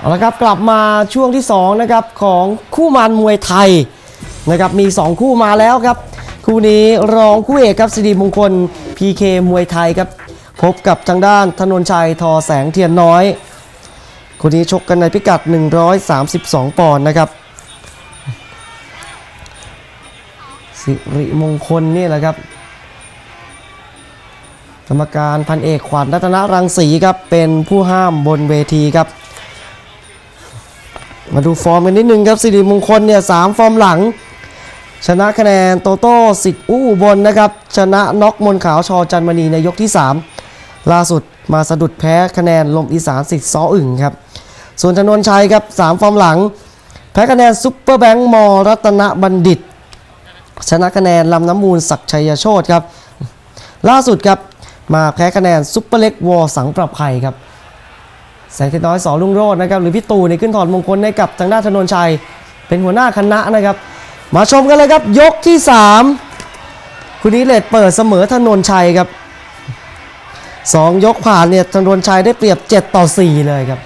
เอาละครับกลับมาช่วงที่2นะครับของคู่มันมวยไทยนะครับมี 2 คู่มาแล้วครับ คู่นี้รองคู่เอกครับสิริมงคล PK มวยไทยครับ พบกับทางด้านธนนชัยทอแสงเทียนน้อย คู่นี้ชกกันในพิกัด 132 ปอนด์นะครับ สิริมงคลนี่แหละครับกรรมการพันเอกขวัญรัตนรังสีครับเป็นผู้ห้ามบนเวทีครับ มาดูฟอร์มกันนิดนึงครับสิริมงคลเนี่ยสามฟอร์มหลัง ชนะคะแนนโตโต้สิทธิ์อู้บลนะครับ ชนะน็อกมนขาวชอจันมณีในยกที่ 3 ล่าสุดมาสะดุดแพ้คะแนนลมอีสานสิทธิ์ซ้ออึ่งครับ ส่วนชนวนชัยครับสามฟอร์มหลัง แพ้คะแนนซุปเปอร์แบงค์มอรัตนบัณฑิต ชนะคะแนนลำน้ำมูลศักชัยโชตครับ ล่าสุดครับมาแพ้คะแนนซุปเปอร์เล็กวอสังประภัยครับ แสงเทน้อยสอลุงโรจน์นะครับหรือพี่ตู่ในขึ้นถอดมงคลให้กับทางด้านธนนชัย เป็นหัวหน้าคณะนะครับ มาชมกันเลยครับยกที่ 3 คุณนี้เลดเปิดเสมอธนนชัยครับ 2 ยกผ่านเนี่ยธนนชัยได้เปรียบ 7 ต่อ 4 เลยครับ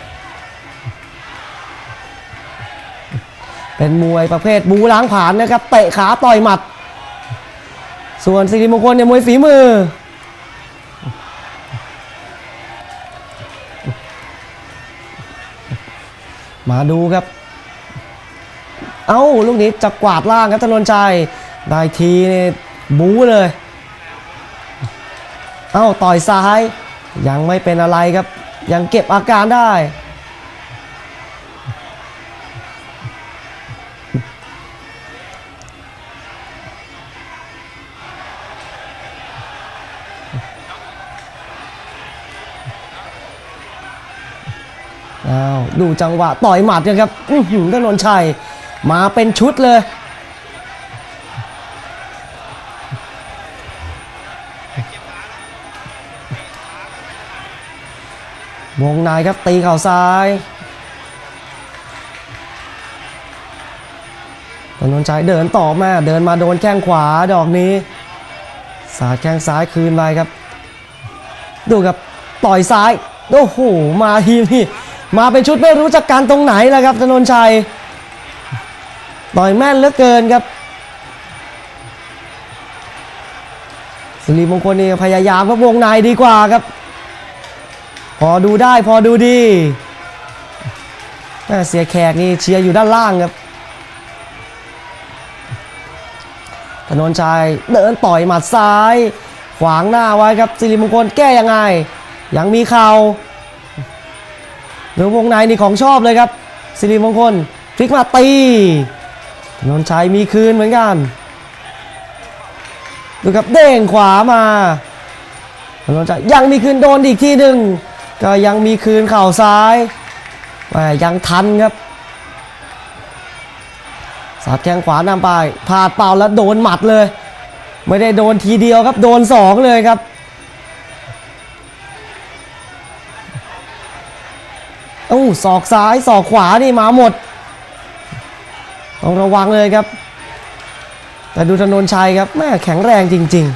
เป็นมวยประเภทบูล้างผลาญนะครับเตะขาต่อยหมัด ส่วนสิริมงคลเนี่ยมวยฝีมือ มาดูครับ เอ้าลูกนี้จะกวาดล่างครับธนนชัยได้ทีนี่บู๊เลย เอ้าต่อยซ้าย ยังไม่เป็นอะไรครับ ยังเก็บอาการได้ ดูจังหวะต่อยหมัดกันครับอื้อหือถนนชัยมาเป็นชุดเลย วงในครับตีเข่าซ้ายถนนชัยเดินต่อมาเดินมาโดนแข้งขวาดอกนี้ สาดแข้งซ้ายคืนไปครับ ดูครับต่อยซ้าย โอ้โห มาทีนี่ มาเป็นชุดไม่รู้จักการตรงไหนแล้วครับธนนชัยต่อยแม่นเหลือเกินครับสุริมงคลนี่พยายามครับวงในดีกว่าครับ พอดูได้พอดูดีแม่เสียแขกนี่เชียร์อยู่ด้านล่างครับธนนชัยเดินต่อยหมัดซ้าย ขวางหน้าไว้ครับสิริมงคลแก้ยังไง ยังมีเข่า หรือวงในนี่ของชอบเลยครับสิริมงคลพลิกมาตีนนชัยมีคืนเหมือนกันดูครับเด้งขวามาถนนชัยยังมีคืนโดนอีกทีหนึ่งก็ยังมีคืนเข่าซ้ายแหม่ยังทันครับสาดแข้งขวานำไปพาดเป่าแล้วโดนหมัดเลย ไม่ได้โดนทีเดียวครับโดนสองเลยครับ อ้ศอกซ้ายศอกขวานี่มาหมด ต้องระวังเลยครับ แต่ดูธนนชัยครับแม่แข็งแรงจริงๆ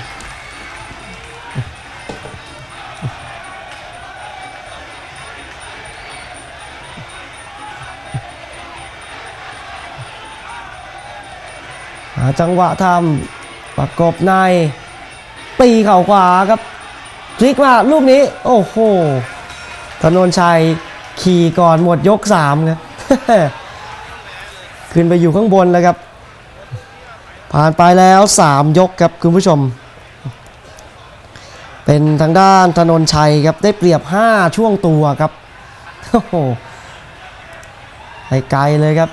หาจังหวะทำประกบใน ตีเข่าขวาครับพลิกมาลูกนี้ โอ้โหธนนชัย ขี่ก่อนหมดยก3ครับขึ้นไปอยู่ข้างบนแล้วครับ ผ่านไปแล้ว 3 ยกครับคุณผู้ชม เป็นทางด้านธนนชัยครับได้เปรียบ 5 ช่วงตัวครับโอ้โหไปไกลเลยครับ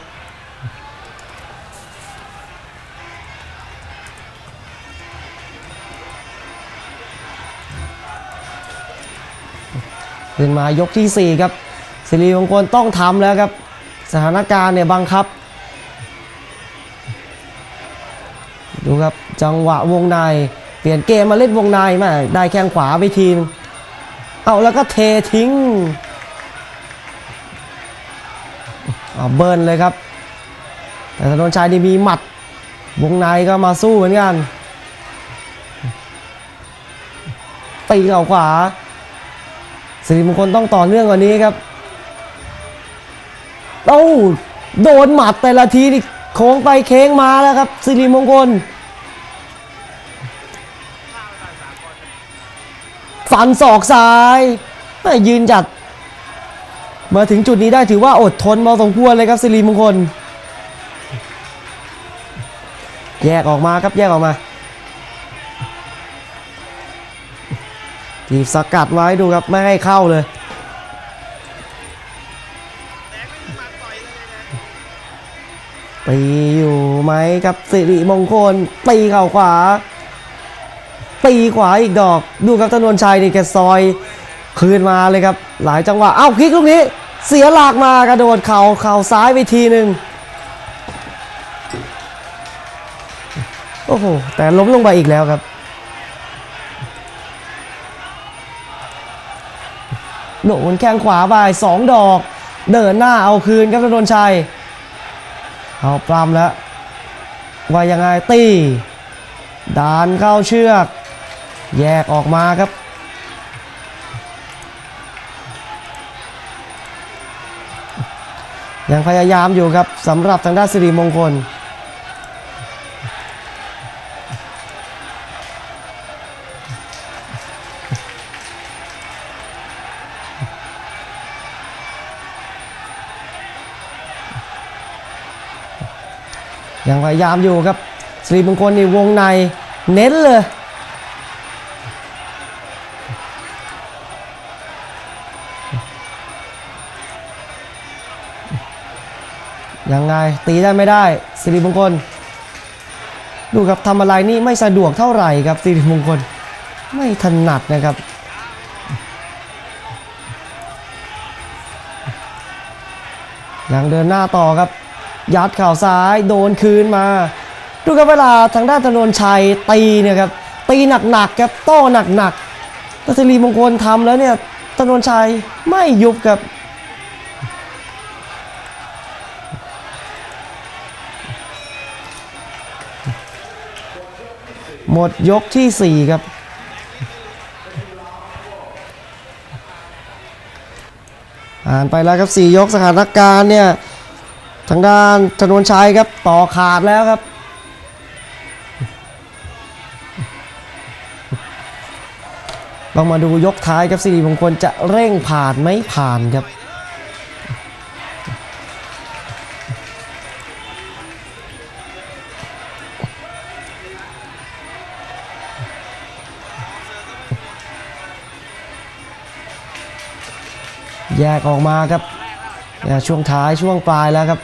ขึ้นมายกที่ 4 ครับ สิริมงคลต้องทำแล้วครับ สถานการณ์เนี่ยบังคับ ดูครับจังหวะวงใน เปลี่ยนเกมมาเล่นวงในมาได้แข้งขวาไปทีม เอาแล้วก็เททิ้งเอาเบิร์นเลยครับ แต่ธนนชัยนี่มีหมัด วงในก็มาสู้เหมือนกันตีเข่าขวาสิริมงคลต้องต่อเนื่องกว่านี้ครับ เอ้าโดนหมัดแต่ละทีนี่โค้งไปเค้งมาแล้วครับสิริมงคลฟันศอกซ้ายแม่ยืนหยัด มาถึงจุดนี้ได้ถือว่าอดทนมาสมควรเลยครับสิริมงคล แยกออกมาครับแยกออกมาทีบสกัดไว้ดูครับไม่ให้เข้าเลย ตีอยู่ไหมครับสิริมงคลตีเข่าขวา ตีขวาอีกดอก ดูครับธนวนชัยนี่แกซอยคืนมาเลยครับ หลายจังหวะเอ้าพลิกลูกนี้ เสียหลักมากระโดดเข่าเข่าซ้ายไปทีหนึ่งโอ้โห แต่ล้มลงไปอีกแล้วครับโหนนแข้งขวาไปสองดอก เดินหน้าเอาคืนครับธนวนชัย เอาปรามแล้วว่ายังไงตีดานเข้าเชือก แยกออกมาครับ ยังพยายามอยู่ครับสำหรับทางด้านสิริมงคล พยายามอยู่ครับสิริมงคลในวงในเน้นเลยยังไงตีได้ไม่ได้สิริมงคล ดูครับทำอะไรนี่ไม่สะดวกเท่าไหร่ครับสิริมงคล ไม่ถนัดนะครับยังเดินหน้าต่อครับ ยัดข่าวซ้ายโดนคืนมา ดูครับเวลาทางด้านธนนชัยตีเนี่ยครับตีหนักๆครับโต้หนักๆแต่สิริมงคลทำแล้วเนี่ยธนนชัยไม่ยุบครับหมดยกที่ 4 ครับ อ่านไปแล้วครับ 4 ยกสถานการณ์เนี่ย ทางด้านธนวนชัยครับต่อขาดแล้วครับเรามาดูยกท้ายครับสิริมงคลจะเร่งผ่านไม่ผ่านครับแยกออกมาครับช่วงท้ายช่วงปลายแล้วครับ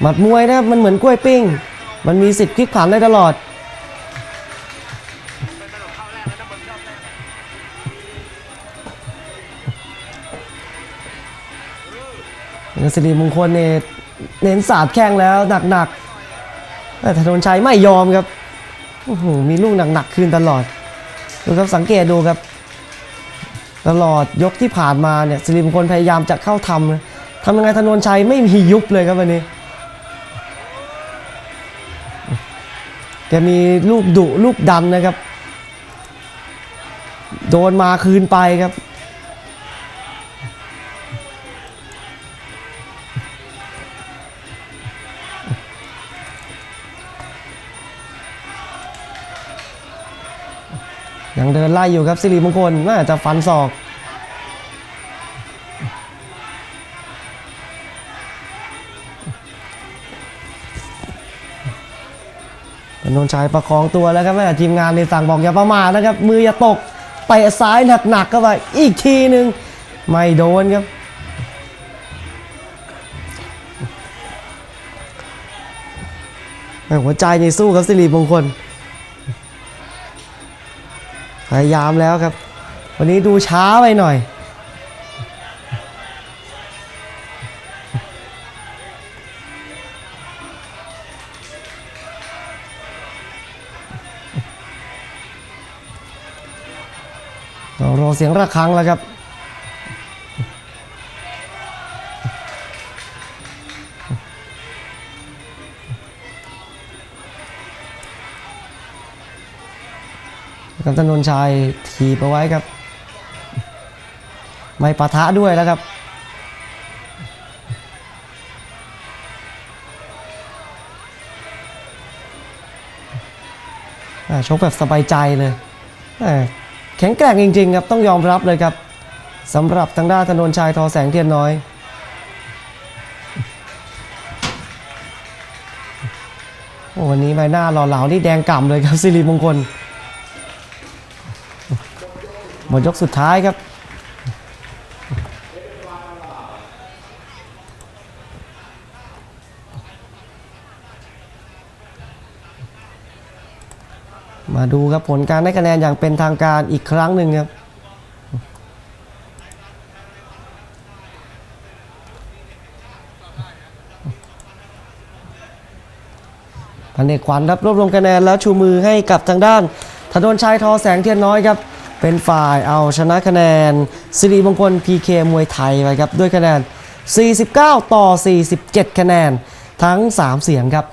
หมัดมวยนะมันเหมือนกล้วยปิ้ง มันมีสิทธิ์พลิกผันได้ตลอด สิริมงคลเนี่ยเน้นสาดแข้งแล้วหนักๆ แต่ธนนชัยไม่ยอมครับโอ้โหมีลูกหนักๆคืนตลอด ดูครับสังเกตดูครับ ตลอดยกที่ผ่านมาเนี่ยสิริมงคลพยายามจะเข้าทำทำยังไงธนนชัยไม่มียุบเลยครับวันนี้ แกมีลูกดุลูกดันนะครับ โดนมาคืนไปครับ ยังเดินไล่อยู่ครับสิริมงคลน่าจะฟันศอก นนท์ชัยประคองตัวแล้วครับแม่ทีมงานในสั่งบอกอย่าประมาทนะครับ มืออย่าตกเตะซ้ายหนักๆเข้าไปอีกทีหนึ่งไม่โดนครับหัวใจในสู้ครับสิริมงคลพยายามแล้วครับ วันนี้ดูช้าไปหน่อย เสียงระฆังแล้วครับ กับจนนชัยถีบเอาไว้ครับ ไม่ปะทะด้วยแล้วครับชกแบบสบายใจเลย แข็งแกร่งจริง ๆ ครับต้องยอมรับเลยครับสำหรับทางด้านถนนชายทอแสงเทียนน้อยโอ้วันนี้ใบหน้าหล่อเหลานี่แดงก่ำเลยครับสิริมงคลหมดยกสุดท้ายครับ มาดูครับผลการได้คะแนนอย่างเป็นทางการอีกครั้งหนึ่งครับพันเอกขวัญครับรวบรวมคะแนนแล้วชูมือให้กับทางด้านธนนชัยทอแสงเทียนน้อยครับเป็นฝ่ายเอาชนะคะแนนสิริมงคล PK มวยไทยไปครับด้วยคะแนน 49 ต่อ 47 คะแนนทั้ง 3 เสียงครับ